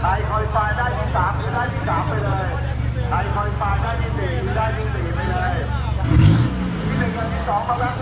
ไทยคอยฟายได้ที่สามหรือได้ที่สามไปเลยไทยคอยฟายได้ที่สี่หรืได้ที่สี่ไปเลยที่หนึ่งกับที่สองมาแล้ว